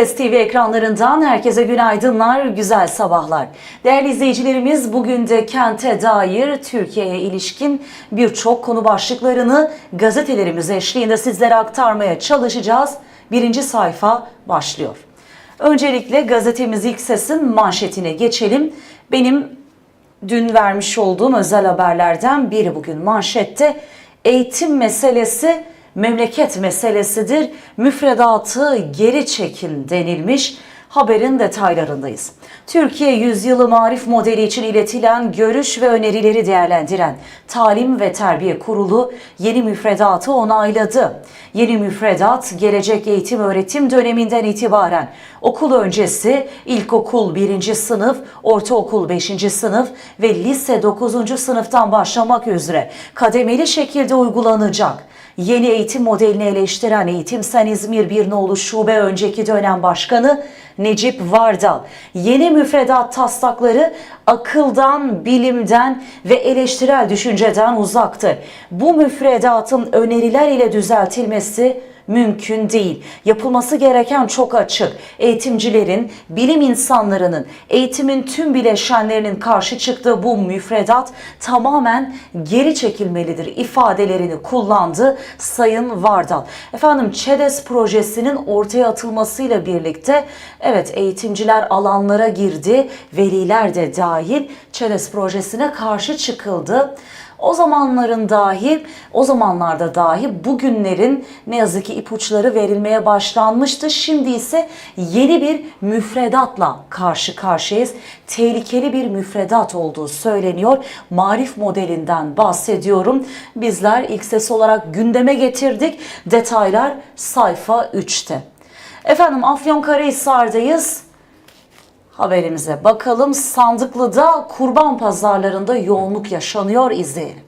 Ses TV ekranlarından herkese günaydınlar, güzel sabahlar. Değerli izleyicilerimiz bugün de kente dair Türkiye'ye ilişkin birçok konu başlıklarını gazetelerimiz eşliğinde sizlere aktarmaya çalışacağız. Birinci sayfa başlıyor. Öncelikle gazetemiz ilk sesin manşetine geçelim. Benim dün vermiş olduğum özel haberlerden biri bugün manşette eğitim meselesi memleket meselesidir. Müfredatı geri çekin denilmiş. Haberin detaylarındayız. Türkiye Yüzyılı Marif Modeli için iletilen görüş ve önerileri değerlendiren Talim ve Terbiye Kurulu yeni müfredatı onayladı. Yeni müfredat gelecek eğitim öğretim döneminden itibaren okul öncesi, ilkokul 1. sınıf, ortaokul 5. sınıf ve lise 9. sınıftan başlamak üzere kademeli şekilde uygulanacak. Yeni eğitim modelini eleştiren Eğitim Sen İzmir Bir Nolu Şube önceki dönem başkanı Necip Vardal, yeni müfredat taslakları akıldan, bilimden ve eleştirel düşünceden uzaktır. Bu müfredatın öneriler ile düzeltilmesi mümkün değil. Yapılması gereken çok açık. Eğitimcilerin, bilim insanlarının, eğitimin tüm bileşenlerinin karşı çıktığı bu müfredat tamamen geri çekilmelidir ifadelerini kullandı Sayın Vardal. Efendim ÇEDES projesinin ortaya atılmasıyla birlikte evet eğitimciler alanlara girdi, veliler de dahil ÇEDES projesine karşı çıkıldı. O zamanların dahi, o zamanlarda dahi bugünlerin ne yazık ki ipuçları verilmeye başlanmıştı. Şimdi ise yeni bir müfredatla karşı karşıyayız. Tehlikeli bir müfredat olduğu söyleniyor. Marif modelinden bahsediyorum. Bizler ilk ses olarak gündeme getirdik. Detaylar sayfa 3'te. Efendim Afyonkarahisar'dayız. Haberimize bakalım. Sandıklı'da kurban pazarlarında yoğunluk yaşanıyor. İzleyelim.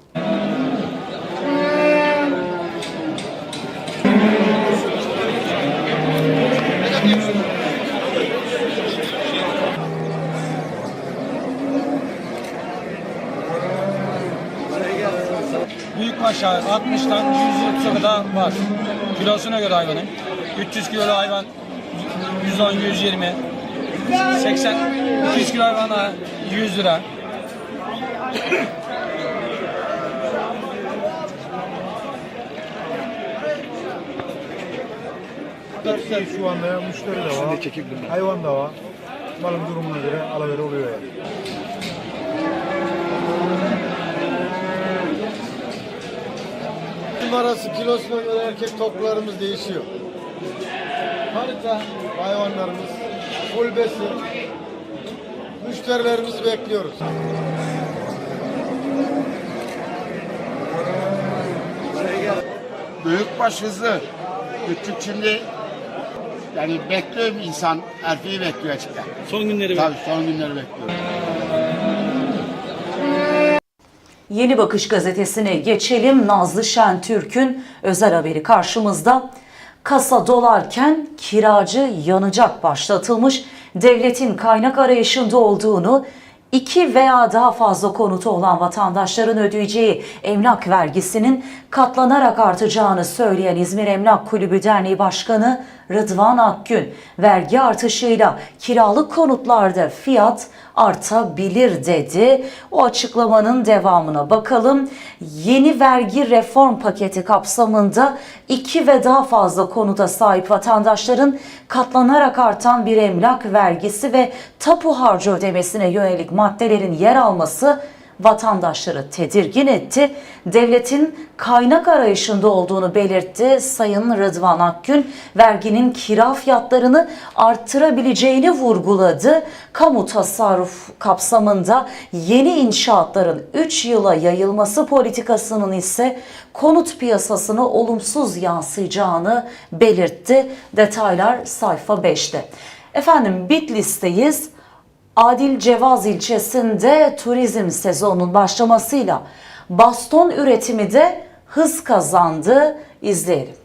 Büyük aşağı 60'tan 130'a kadar var. Kilosuna göre hayvanın. 300 kilo hayvan 110 120 80 200 kilo hayvana 100 lira. Müşteri şu anda müşteri de var. Hayvan da var. Malın durumuna göre alaveri oluyor yani. Numarası kilosuna göre erkek toplarımız değişiyor. Harita hayvanlarımız full besin. Müşterilerimizi bekliyoruz. Büyükbaş hızlı. Küçük şimdi yani bekliyorum insan erkeği bekliyor açıkçası. Son günleri Tabii son günleri bekliyor. Yeni Bakış gazetesine geçelim. Nazlı Şentürk'ün özel haberi karşımızda. Kasa dolarken kiracı yanacak başlatılmış. Devletin kaynak arayışında olduğunu iki veya daha fazla konutu olan vatandaşların ödeyeceği emlak vergisinin katlanarak artacağını söyleyen İzmir Emlak Kulübü Derneği Başkanı Rıdvan Akgün, vergi artışıyla kiralık konutlarda fiyat artabilir dedi. O açıklamanın devamına bakalım. Yeni vergi reform paketi kapsamında iki ve daha fazla konuta sahip vatandaşların katlanarak artan bir emlak vergisi ve tapu harcı ödemesine yönelik maddelerin yer alması vatandaşları tedirgin etti. Devletin kaynak arayışında olduğunu belirtti Sayın Rıdvan Akgün. Verginin kira fiyatlarını arttırabileceğini vurguladı. Kamu tasarruf kapsamında yeni inşaatların 3 yıla yayılması politikasının ise konut piyasasına olumsuz yansıyacağını belirtti. Detaylar sayfa 5'te. Efendim Bitlis'teyiz. Adil Cevaz ilçesinde turizm sezonunun başlamasıyla baston üretimi de hız kazandı. İzleyelim.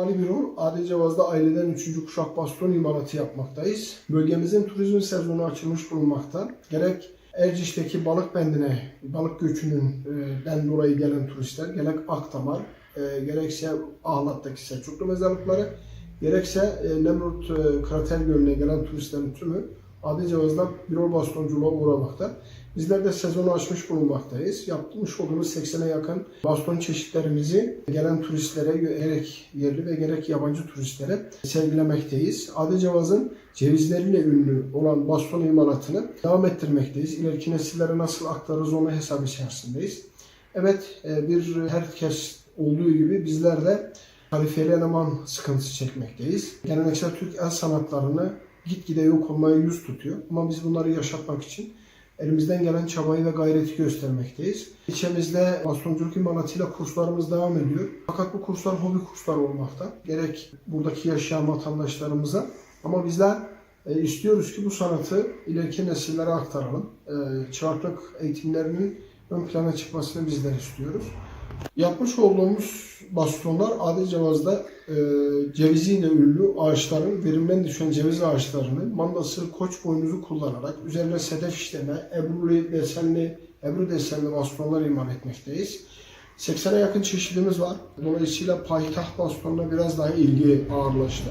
Ali Birol, Adi Cevaz'da aileden 3. kuşak baston imalatı yapmaktayız. Bölgemizin turizm sezonu açılmış bulunmakta. Gerek Erciş'teki balık bendine, balık göçününden dolayı gelen turistler, gerek Akdamar, e, gerekse Ahlat'taki Selçuklu mezarlıkları, gerekse e, Nemrut e, Krater Gölü'ne gelen turistlerin tümü Adi Cevaz'da Birol bastonculuğa uğramakta. Bizler de sezonu açmış bulunmaktayız. Yapmış olduğumuz 80'e yakın baston çeşitlerimizi gelen turistlere, gerek yerli ve gerek yabancı turistlere sergilemekteyiz. Adecavaz'ın cevizleriyle ünlü olan baston imalatını devam ettirmekteyiz. İleriki nesillere nasıl aktarırız onu hesap içerisindeyiz. Evet, e, bir herkes olduğu gibi bizler de kalifeli eleman sıkıntısı çekmekteyiz. Geleneksel Türk el sanatlarını gitgide yok olmaya yüz tutuyor. Ama biz bunları yaşatmak için elimizden gelen çabayı ve gayreti göstermekteyiz. İlçemizde bastonculuk imalatıyla kurslarımız devam ediyor. Fakat bu kurslar hobi kursları olmakta. Gerek buradaki yaşayan vatandaşlarımıza ama bizler e, istiyoruz ki bu sanatı ileriki nesillere aktaralım. E, çıraklık eğitimlerinin ön plana çıkmasını bizler istiyoruz. Yapmış olduğumuz bastonlar Adilcevaz'da e, ceviziyle ünlü ağaçların, verimden düşen ceviz ağaçlarını mandası koç boynuzu kullanarak üzerine sedef işleme, ebruli desenli, ebru desenli bastonlar imal etmekteyiz. 80'e yakın çeşidimiz var. Dolayısıyla payitaht bastonuna biraz daha ilgi ağırlaştı.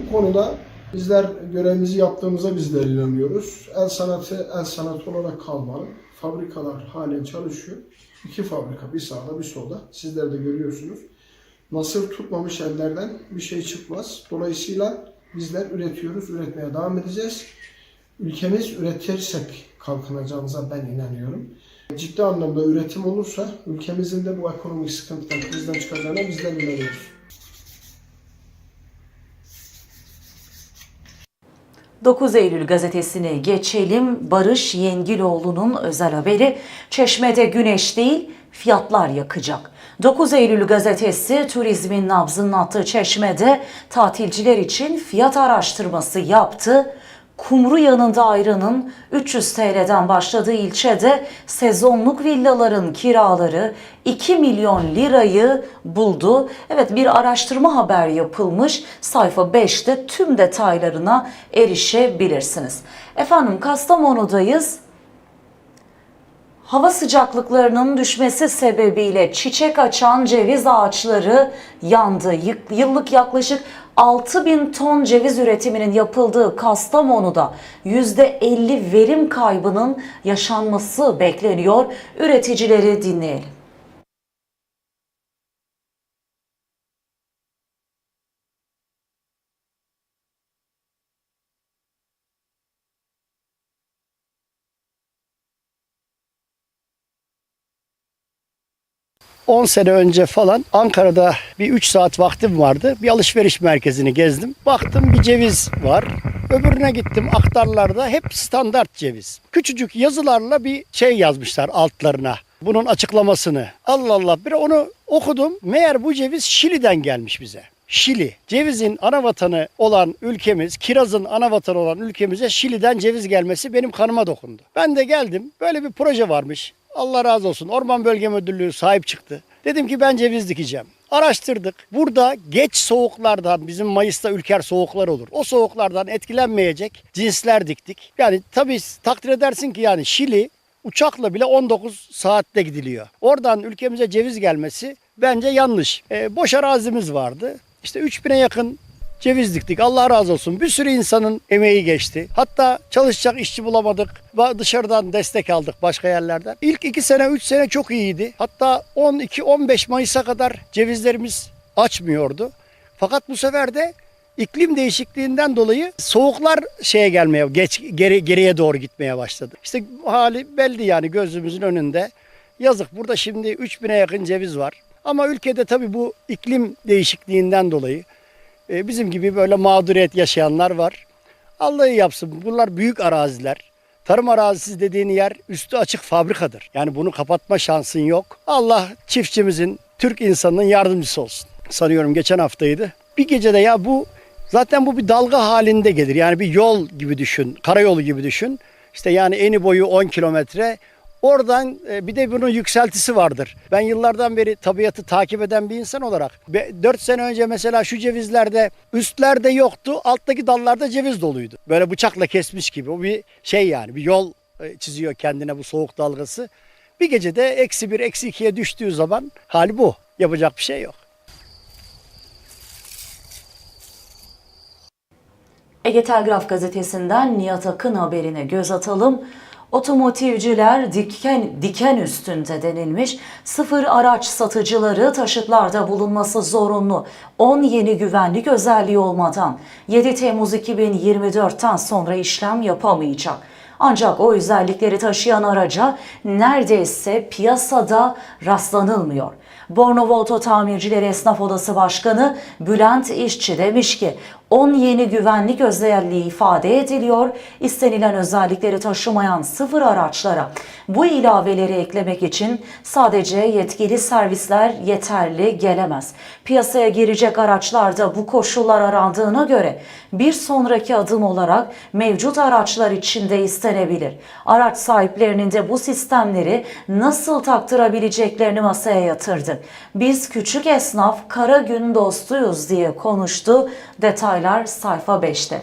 Bu konuda bizler görevimizi yaptığımıza bizler inanıyoruz. El sanatı el sanatı olarak kalmalı. Fabrikalar halen çalışıyor. İki fabrika bir sağda bir solda. Sizler de görüyorsunuz. Nasır tutmamış ellerden bir şey çıkmaz. Dolayısıyla bizler üretiyoruz, üretmeye devam edeceğiz. Ülkemiz üretirsek kalkınacağımıza ben inanıyorum. Ciddi anlamda üretim olursa ülkemizin de bu ekonomik sıkıntıdan, krizden çıkacağına bizler inanıyoruz. 9 Eylül gazetesine geçelim. Barış Yengiloğlu'nun özel haberi Çeşme'de güneş değil fiyatlar yakacak. 9 Eylül gazetesi turizmin nabzını attığı Çeşme'de tatilciler için fiyat araştırması yaptı. Kumru yanında ayranın 300 TL'den başladığı ilçede sezonluk villaların kiraları 2 milyon lirayı buldu. Evet bir araştırma haber yapılmış. Sayfa 5'te tüm detaylarına erişebilirsiniz. Efendim Kastamonu'dayız. Hava sıcaklıklarının düşmesi sebebiyle çiçek açan ceviz ağaçları yandı. Yıllık yaklaşık 6000 ton ceviz üretiminin yapıldığı Kastamonu'da %50 verim kaybının yaşanması bekleniyor. Üreticileri dinleyelim. ...10 sene önce falan Ankara'da bir 3 saat vaktim vardı. Bir alışveriş merkezini gezdim. Baktım bir ceviz var. Öbürüne gittim aktarlarda hep standart ceviz. Küçücük yazılarla bir şey yazmışlar altlarına. Bunun açıklamasını. Allah Allah bir onu okudum. Meğer bu ceviz Şili'den gelmiş bize. Şili. Cevizin ana vatanı olan ülkemiz, kirazın ana vatanı olan ülkemize Şili'den ceviz gelmesi benim kanıma dokundu. Ben de geldim. Böyle bir proje varmış. Allah razı olsun. Orman Bölge Müdürlüğü sahip çıktı. Dedim ki ben ceviz dikeceğim. Araştırdık. Burada geç soğuklardan bizim Mayıs'ta ülker soğuklar olur. O soğuklardan etkilenmeyecek cinsler diktik. Yani tabii takdir edersin ki yani Şili uçakla bile 19 saatte gidiliyor. Oradan ülkemize ceviz gelmesi bence yanlış. E, boş arazimiz vardı. İşte 3000'e yakın ceviz diktik. Allah razı olsun. Bir sürü insanın emeği geçti. Hatta çalışacak işçi bulamadık. Dışarıdan destek aldık başka yerlerden. İlk 2 sene 3 sene çok iyiydi. Hatta 12-15 Mayıs'a kadar cevizlerimiz açmıyordu. Fakat bu sefer de iklim değişikliğinden dolayı soğuklar şeye gelmeye geç geri, geriye doğru gitmeye başladı. İşte hali belli yani gözümüzün önünde. Yazık burada şimdi 3000'e yakın ceviz var. Ama ülkede tabii bu iklim değişikliğinden dolayı e, bizim gibi böyle mağduriyet yaşayanlar var. Allah'ı yapsın. Bunlar büyük araziler. Tarım arazisi dediğin yer üstü açık fabrikadır. Yani bunu kapatma şansın yok. Allah çiftçimizin, Türk insanının yardımcısı olsun. Sanıyorum geçen haftaydı. Bir gecede ya bu zaten bu bir dalga halinde gelir. Yani bir yol gibi düşün, karayolu gibi düşün. İşte yani eni boyu 10 kilometre. Oradan e, bir de bunun yükseltisi vardır. Ben yıllardan beri tabiatı takip eden bir insan olarak 4 sene önce mesela şu cevizlerde üstlerde yoktu, alttaki dallarda ceviz doluydu. Böyle bıçakla kesmiş gibi. O bir şey yani bir yol e, çiziyor kendine bu soğuk dalgası. Bir gecede eksi bir, eksi ikiye düştüğü zaman hali bu. Yapacak bir şey yok. Ege Telgraf gazetesinden Nihat Akın haberine göz atalım. Otomotivciler diken, diken üstünde denilmiş. Sıfır araç satıcıları taşıtlarda bulunması zorunlu. 10 yeni güvenlik özelliği olmadan 7 Temmuz 2024'ten sonra işlem yapamayacak. Ancak o özellikleri taşıyan araca neredeyse piyasada rastlanılmıyor. Bornova Oto Tamircileri Esnaf Odası Başkanı Bülent İşçi demiş ki 10 yeni güvenlik özelliği ifade ediliyor. İstenilen özellikleri taşımayan sıfır araçlara bu ilaveleri eklemek için sadece yetkili servisler yeterli gelemez. Piyasaya girecek araçlarda bu koşullar arandığına göre bir sonraki adım olarak mevcut araçlar içinde istenebilir. Araç sahiplerinin de bu sistemleri nasıl taktırabileceklerini masaya yatırdı. Biz küçük esnaf kara gün dostuyuz diye konuştu. Detaylar sayfa 5'te.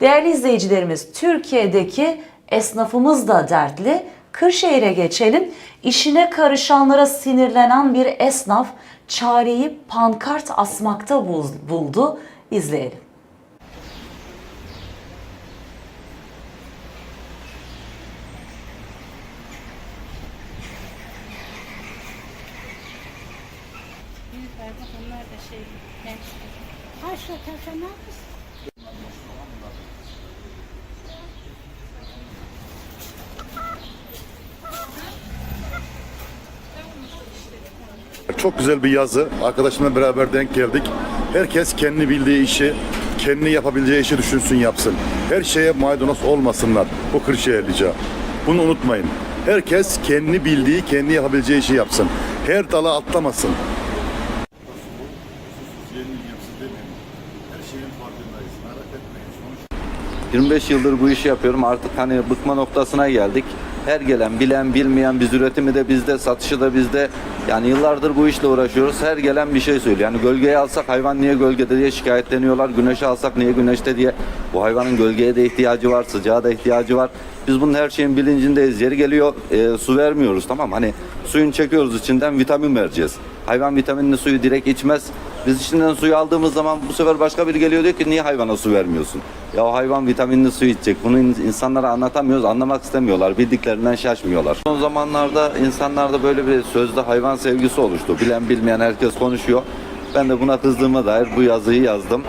Değerli izleyicilerimiz Türkiye'deki esnafımız da dertli. Kırşehir'e geçelim. İşine karışanlara sinirlenen bir esnaf çareyi pankart asmakta bul- buldu. İzleyelim. Büyükler bak da şey gençler. Haşla taşa ne yapıyorsun? Çok güzel bir yazı. Arkadaşımla beraber denk geldik. Herkes kendi bildiği işi, kendi yapabileceği işi düşünsün yapsın. Her şeye maydanoz olmasınlar. Bu Kırşehirlice. Bunu unutmayın. Herkes kendi bildiği, kendi yapabileceği işi yapsın. Her dala atlamasın. 25 yıldır bu işi yapıyorum. Artık hani bıkma noktasına geldik. Her gelen, bilen, bilmeyen biz üretimi de bizde, satışı da bizde. Yani yıllardır bu işle uğraşıyoruz. Her gelen bir şey söylüyor. Yani gölgeye alsak hayvan niye gölgede diye şikayetleniyorlar. Güneşe alsak niye güneşte diye. Bu hayvanın gölgeye de ihtiyacı var, sıcağa da ihtiyacı var. Biz bunun her şeyin bilincindeyiz. Yeri geliyor e, su vermiyoruz tamam Hani suyun çekiyoruz içinden vitamin vereceğiz. Hayvan vitaminli suyu direkt içmez. Biz içinden suyu aldığımız zaman bu sefer başka biri geliyor diyor ki niye hayvana su vermiyorsun? Ya o hayvan vitaminli su içecek. Bunu in- insanlara anlatamıyoruz, anlamak istemiyorlar. Bildiklerinden şaşmıyorlar. Son zamanlarda insanlarda böyle bir sözde hayvan sevgisi oluştu. Bilen bilmeyen herkes konuşuyor. Ben de buna kızdığıma dair bu yazıyı yazdım.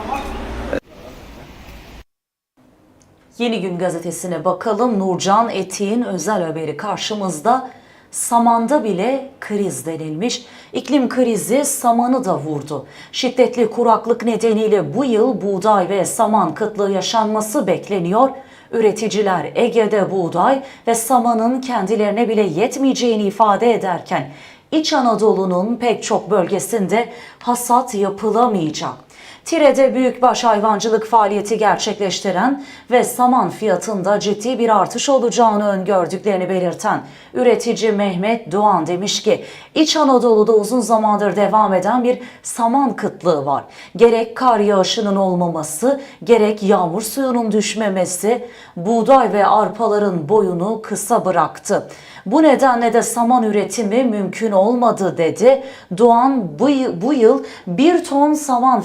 Yeni Gün gazetesine bakalım. Nurcan Etiğin özel haberi karşımızda. Samanda bile kriz denilmiş. İklim krizi samanı da vurdu. Şiddetli kuraklık nedeniyle bu yıl buğday ve saman kıtlığı yaşanması bekleniyor. Üreticiler Ege'de buğday ve samanın kendilerine bile yetmeyeceğini ifade ederken İç Anadolu'nun pek çok bölgesinde hasat yapılamayacak. Tire'de büyükbaş hayvancılık faaliyeti gerçekleştiren ve saman fiyatında ciddi bir artış olacağını öngördüklerini belirten üretici Mehmet Doğan demiş ki İç Anadolu'da uzun zamandır devam eden bir saman kıtlığı var. Gerek kar yağışının olmaması, gerek yağmur suyunun düşmemesi buğday ve arpaların boyunu kısa bıraktı. Bu nedenle de saman üretimi mümkün olmadı dedi. Doğan bu, bu yıl bir ton saman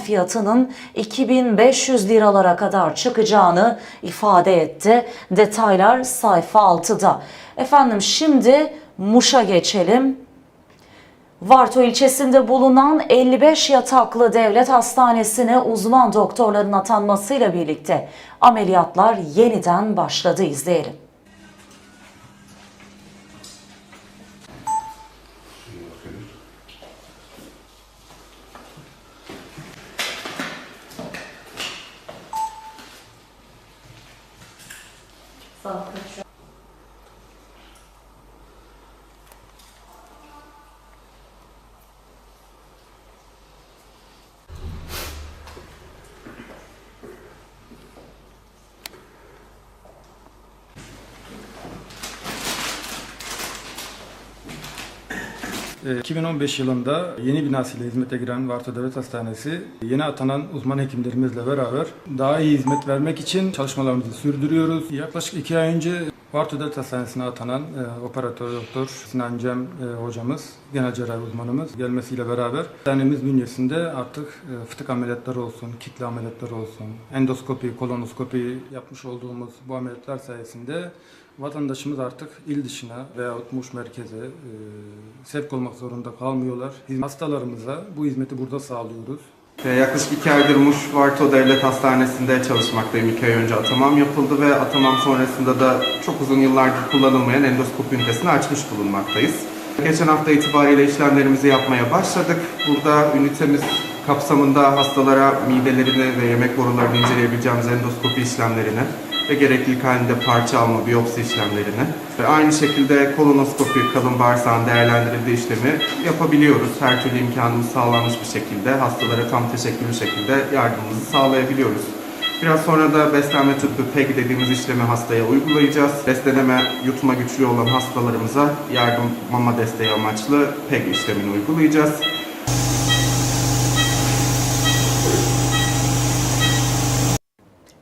fiyatının 2500 liralara kadar çıkacağını ifade etti. Detaylar sayfa 6'da. Efendim şimdi Muş'a geçelim. Varto ilçesinde bulunan 55 yataklı devlet hastanesine uzman doktorların atanmasıyla birlikte ameliyatlar yeniden başladı izleyelim. 哦，我知道。2015 yılında yeni binasıyla hizmete giren Varto Devlet Hastanesi yeni atanan uzman hekimlerimizle beraber daha iyi hizmet vermek için çalışmalarımızı sürdürüyoruz. Yaklaşık iki ay önce Varto Devlet Hastanesi'ne atanan e, operatör doktor Sinan Cem e, hocamız, genel cerrahi uzmanımız gelmesiyle beraber hastanemiz bünyesinde artık e, fıtık ameliyatları olsun, kitle ameliyatları olsun, endoskopi, kolonoskopi yapmış olduğumuz bu ameliyatlar sayesinde vatandaşımız artık il dışına veyahut Muş merkeze e, sevk olmak zorunda kalmıyorlar. Hastalarımıza bu hizmeti burada sağlıyoruz. Ee, Yaklaşık iki aydır Muş Varto Devlet Hastanesi'nde çalışmaktayım. İki ay önce atamam yapıldı ve atamam sonrasında da çok uzun yıllardır kullanılmayan endoskopi ünitesini açmış bulunmaktayız. Geçen hafta itibariyle işlemlerimizi yapmaya başladık. Burada ünitemiz kapsamında hastalara midelerini ve yemek borularını inceleyebileceğimiz endoskopi işlemlerini ve gereklilik halinde parça alma, biyopsi işlemlerini ve aynı şekilde kolonoskopi, kalın bağırsağın değerlendirildiği işlemi yapabiliyoruz. Her türlü imkanımız sağlanmış bir şekilde hastalara tam teşekküllü şekilde yardımımızı sağlayabiliyoruz. Biraz sonra da beslenme tüpü PEG dediğimiz işlemi hastaya uygulayacağız. Besleneme, yutma güçlüğü olan hastalarımıza yardım mama desteği amaçlı PEG işlemini uygulayacağız.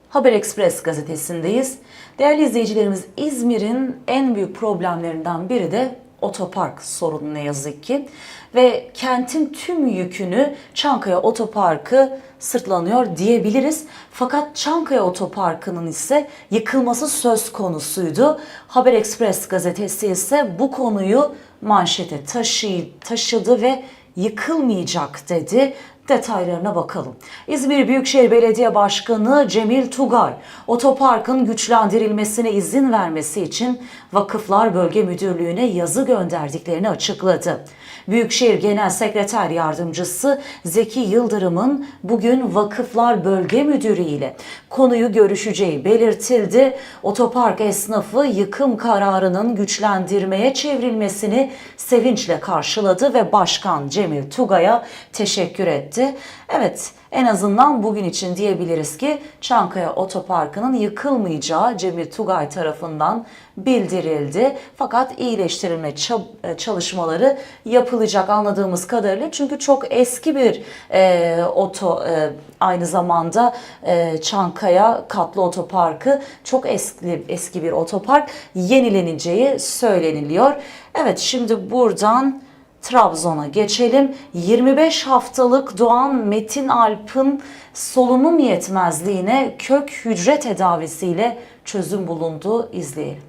Haber Express gazetesindeyiz. Değerli izleyicilerimiz İzmir'in en büyük problemlerinden biri de otopark sorunu ne yazık ki. Ve kentin tüm yükünü Çankaya Otoparkı sırtlanıyor diyebiliriz. Fakat Çankaya Otoparkı'nın ise yıkılması söz konusuydu. Haber Express gazetesi ise bu konuyu manşete taşı, taşıdı ve yıkılmayacak dedi. Detaylarına bakalım. İzmir Büyükşehir Belediye Başkanı Cemil Tugay, otoparkın güçlendirilmesine izin vermesi için Vakıflar Bölge Müdürlüğü'ne yazı gönderdiklerini açıkladı. Büyükşehir Genel Sekreter Yardımcısı Zeki Yıldırım'ın bugün Vakıflar Bölge Müdürü ile konuyu görüşeceği belirtildi. Otopark esnafı yıkım kararının güçlendirmeye çevrilmesini sevinçle karşıladı ve Başkan Cemil Tugay'a teşekkür etti. Evet, en azından bugün için diyebiliriz ki Çankaya Otoparkı'nın yıkılmayacağı Cemil Tugay tarafından bildirildi. Fakat iyileştirilme çab- çalışmaları yapılacak anladığımız kadarıyla. Çünkü çok eski bir e, oto e, aynı zamanda e, Çankaya Katlı Otoparkı çok eski eski bir otopark yenileneceği söyleniliyor. Evet şimdi buradan Trabzon'a geçelim. 25 haftalık doğan Metin Alp'ın solunum yetmezliğine kök hücre tedavisiyle çözüm bulundu. İzleyelim.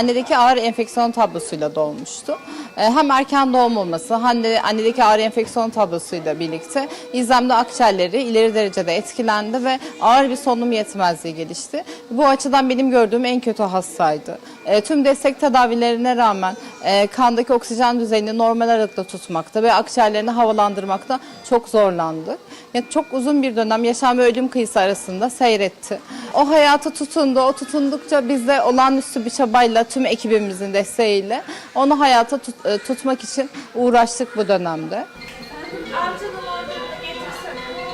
Annedeki ağır enfeksiyon tablosuyla doğmuştu. Ee, Hem erken doğum olması, hem de annedeki ağır enfeksiyon tablosuyla birlikte izlemde akciğerleri ileri derecede etkilendi ve ağır bir solunum yetmezliği gelişti. Bu açıdan benim gördüğüm en kötü hastaydı. Ee, Tüm destek tedavilerine rağmen e, kandaki oksijen düzeyini normal aralıkta tutmakta ve akciğerlerini havalandırmakta çok zorlandı. Yani çok uzun bir dönem yaşam ve ölüm kıyısı arasında seyretti. O hayata tutundu. O tutundukça biz de olağanüstü bir çabayla tüm ekibimizin desteğiyle onu hayata tut- e, tutmak için uğraştık bu dönemde.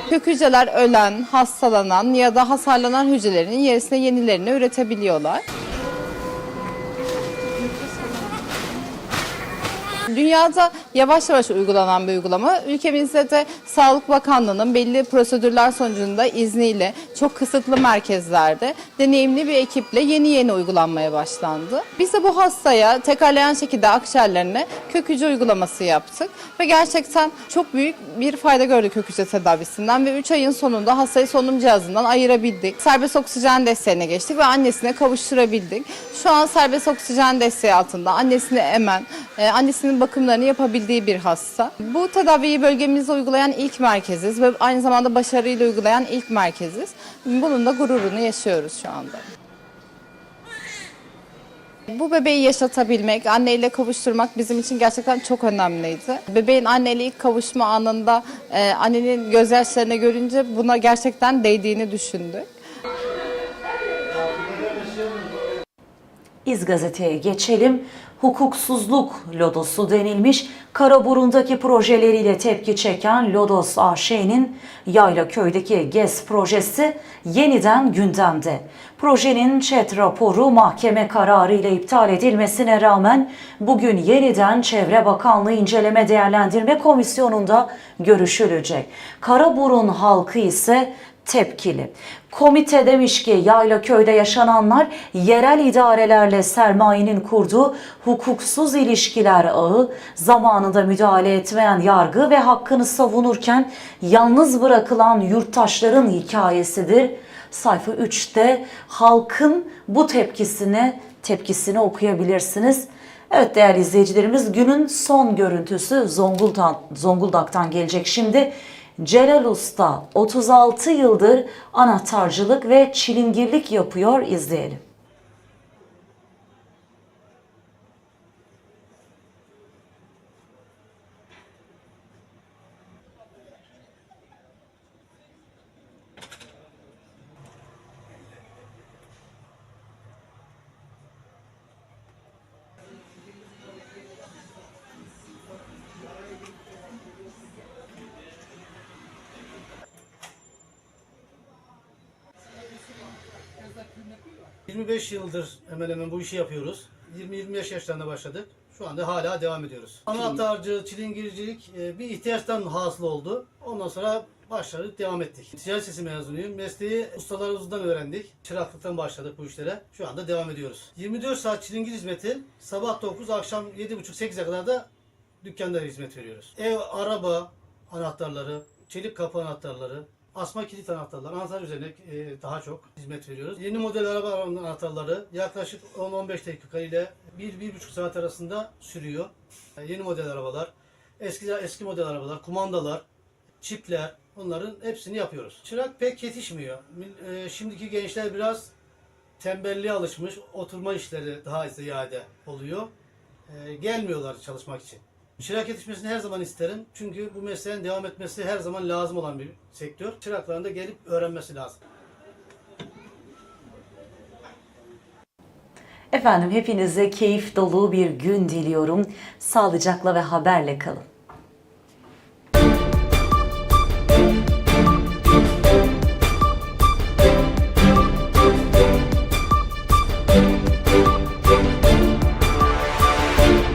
Kök hücreler ölen, hastalanan ya da hasarlanan hücrelerin yerisine yenilerini üretebiliyorlar. Dünyada yavaş yavaş uygulanan bir uygulama. Ülkemizde de Sağlık Bakanlığı'nın belli prosedürler sonucunda izniyle çok kısıtlı merkezlerde deneyimli bir ekiple yeni yeni uygulanmaya başlandı. Biz de bu hastaya tekrarlayan şekilde akciğerlerine kök hücre uygulaması yaptık ve gerçekten çok büyük bir fayda gördük kök hücre tedavisinden ve 3 ayın sonunda hastayı solunum cihazından ayırabildik. Serbest oksijen desteğine geçtik ve annesine kavuşturabildik. Şu an serbest oksijen desteği altında annesini emen, e, annesinin bakımlarını yapabildiği bir hasta. Bu tedaviyi bölgemizde uygulayan ilk merkeziz ve aynı zamanda başarıyla uygulayan ilk merkeziz. Bunun da gururunu yaşıyoruz şu anda. Bu bebeği yaşatabilmek, anneyle kavuşturmak bizim için gerçekten çok önemliydi. Bebeğin anneyle ilk kavuşma anında e, annenin gözyaşlarını görünce buna gerçekten değdiğini düşündük. İz Gazete'ye geçelim. Hukuksuzluk lodosu denilmiş. Karaburun'daki projeleriyle tepki çeken Lodos AŞ'nin Yaylaköy'deki GES projesi yeniden gündemde. Projenin ÇED raporu mahkeme kararı ile iptal edilmesine rağmen bugün yeniden Çevre Bakanlığı İnceleme Değerlendirme Komisyonu'nda görüşülecek. Karaburun halkı ise tepkili. Komite demiş ki Yaylaköy'de yaşananlar yerel idarelerle sermayenin kurduğu hukuksuz ilişkiler ağı, zamanında müdahale etmeyen yargı ve hakkını savunurken yalnız bırakılan yurttaşların hikayesidir. Sayfa 3'te halkın bu tepkisini tepkisini okuyabilirsiniz. Evet değerli izleyicilerimiz günün son görüntüsü Zonguldak, Zonguldak'tan gelecek şimdi. Celal Usta 36 yıldır anahtarcılık ve çilingirlik yapıyor izleyelim. 25 yıldır hemen hemen bu işi yapıyoruz. 20-25 yaşlarında başladık. Şu anda hala devam ediyoruz. Anahtarcı, çilingircilik e, bir ihtiyaçtan hasıl oldu. Ondan sonra başladık, devam ettik. Ticaret sesi mezunuyum. Mesleği ustalarımızdan öğrendik. Çıraklıktan başladık bu işlere. Şu anda devam ediyoruz. 24 saat çilingir hizmeti. Sabah 9, akşam 7.30-8'e kadar da dükkanda hizmet veriyoruz. Ev, araba anahtarları, çelik kapı anahtarları, asma kilit anahtarları, anahtar üzerine e, daha çok hizmet veriyoruz. Yeni model araba anahtarları yaklaşık 10-15 dakika ile 1-1,5 saat arasında sürüyor. E, Yeni model arabalar, eski eski model arabalar, kumandalar, çipler bunların hepsini yapıyoruz. Çırak pek yetişmiyor. E, Şimdiki gençler biraz tembelliğe alışmış, oturma işleri daha ziyade oluyor. E, Gelmiyorlar çalışmak için. Çırak yetişmesini her zaman isterim. Çünkü bu mesleğin devam etmesi her zaman lazım olan bir sektör. Çırakların da gelip öğrenmesi lazım. Efendim hepinize keyif dolu bir gün diliyorum. Sağlıcakla ve haberle kalın.